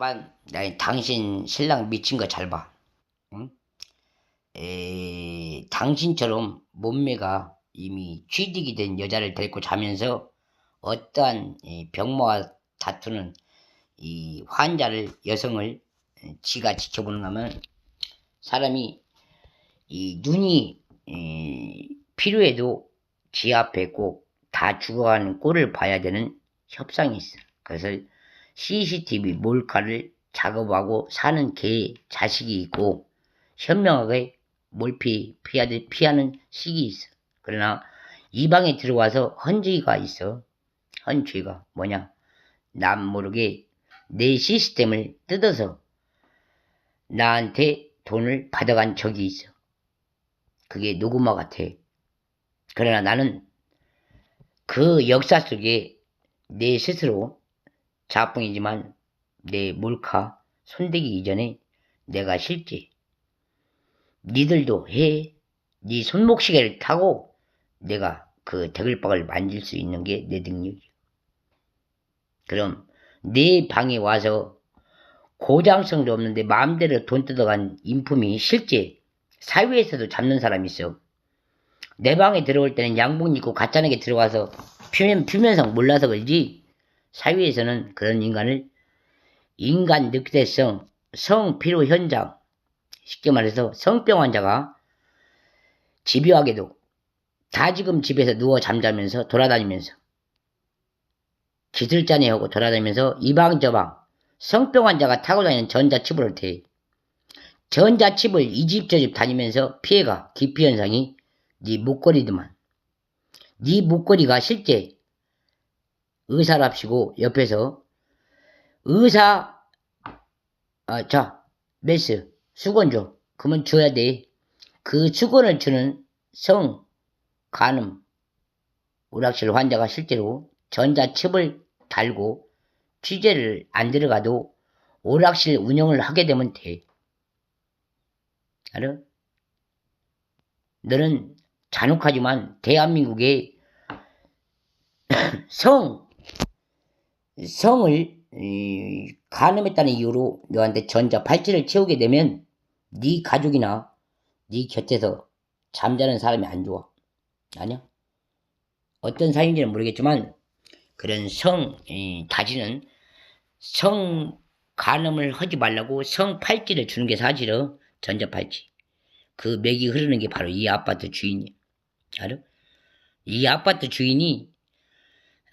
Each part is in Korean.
만, 나 당신 신랑 미친 거 잘 봐. 응? 에, 당신처럼 몸매가 이미 취득이 된 여자를 데리고 자면서 어떠한 이 병마와 다투는 이 환자를 여성을 지가 지켜보는가 하면 사람이 이 눈이 이 필요해도 지 앞에 꼭 다 죽어가는 꼴을 봐야 되는 협상이 있어. 그래서 CCTV 몰카를 작업하고 사는 개 자식이 있고 현명하게 몰피 피하듯 피하는 식이 있어. 그러나 이 방에 들어와서 헌죄가 있어. 헌죄가 뭐냐? 남 모르게 내 시스템을 뜯어서 나한테 돈을 받아간 적이 있어. 그게 녹음화 같아. 그러나 나는 그 역사 속에 내 스스로 자풍이지만 내 몰카 손대기 이전에 내가 실제 니들도 해. 네 손목시계를 타고 내가 그 대글박을 만질 수 있는 게 내 능력이야. 그럼 내 방에 와서 고장성도 없는데 마음대로 돈 뜯어간 인품이 실제 사회에서도 잡는 사람이 있어. 내 방에 들어올 때는 양복 입고 가짜나게 들어와서 표면, 표면상 몰라서 그러지 사회에서는 그런 인간을 인간 늑대성 성피로 현장 쉽게 말해서 성병 환자가 집요하게도 다 지금 집에서 누워 잠자면서 돌아다니면서 기술자네 하고 돌아다니면서 이방저방 성병 환자가 타고 다니는 전자칩을 대 전자칩을 이 집 저 집 다니면서 피해가 기피 현상이 네 목걸이더만. 네 목걸이가 실제 의사랍시고 옆에서 의사 아, 자 메스 수건 줘 그러면 줘야 돼그 수건을 주는 성 간음 오락실 환자가 실제로 전자칩을 달고 취재를 안 들어가도 오락실 운영을 하게 되면 돼. 알아? 너는 잔혹하지만 대한민국의 성, 성을 이, 간음했다는 이유로 너한테 전자 팔찌를 채우게 되면 네 가족이나 네 곁에서 잠자는 사람이 안 좋아. 아니야? 어떤 사인지는 모르겠지만 그런 성 이, 다지는 성 간음을 하지 말라고 성 팔찌를 주는 게 사실은 전자 팔찌. 그 맥이 흐르는 게 바로 이 아파트 주인이. 알아? 이 아파트 주인이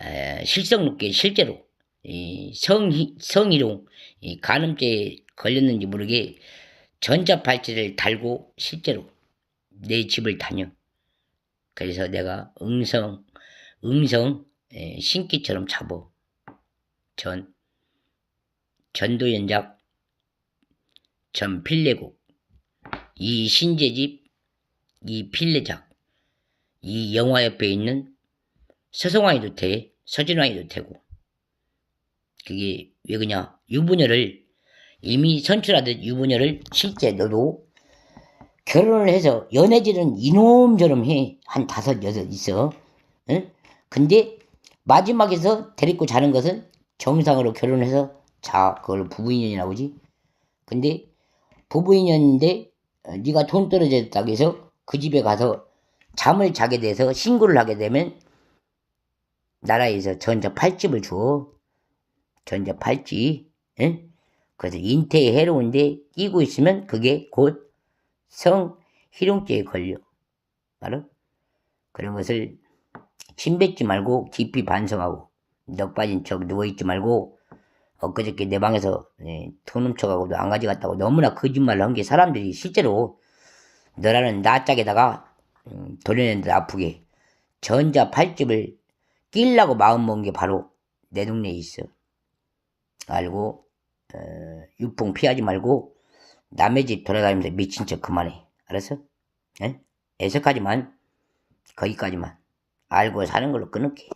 에, 실성 높게 실제로 이 성희, 성희롱 이 간음죄에 걸렸는지 모르게 전자 팔찌를 달고 실제로 내 집을 다녀. 그래서 내가 응성 응성 에, 신기처럼 잡어. 전 전도연작 전 필레국 이 신재집 이 필레작 이 영화 옆에 있는 서성왕이도 돼 서진왕이도 되고 그게 왜 그냐 유부녀를 이미 선출하듯 유부녀를 실제 너도 결혼을 해서 연애질은 이놈저놈 해. 한 다섯, 여섯 있어. 응? 근데 마지막에서 데리고 자는 것은 정상으로 결혼해서 자, 그걸 부부인연이라고 하지. 근데 부부인연인데 어, 네가 돈 떨어졌다고 해서 그 집에 가서 잠을 자게 돼서 신고를 하게 되면 나라에서 전자 팔찌를 줘. 전자 팔찌. 응? 그래서 인태에 해로운데 끼고 있으면 그게 곧 성희롱죄에 걸려. 알아? 그런 것을 침 뱉지 말고 깊이 반성하고 넋 빠진 척 누워있지 말고 엊그저께 내 방에서 예, 돈 훔쳐가고도 안 가져갔다고 너무나 거짓말을 한 게 사람들이 실제로 너라는 나짝에다가 음, 돌려낸다 아프게 전자 팔집을 끼려고 마음 먹은 게 바로 내 동네에 있어. 알고 어, 육풍 피하지 말고 남의 집 돌아다니면서 미친 척 그만해. 알았어? 에? 애석하지만 거기까지만 알고 사는 걸로 끊을게.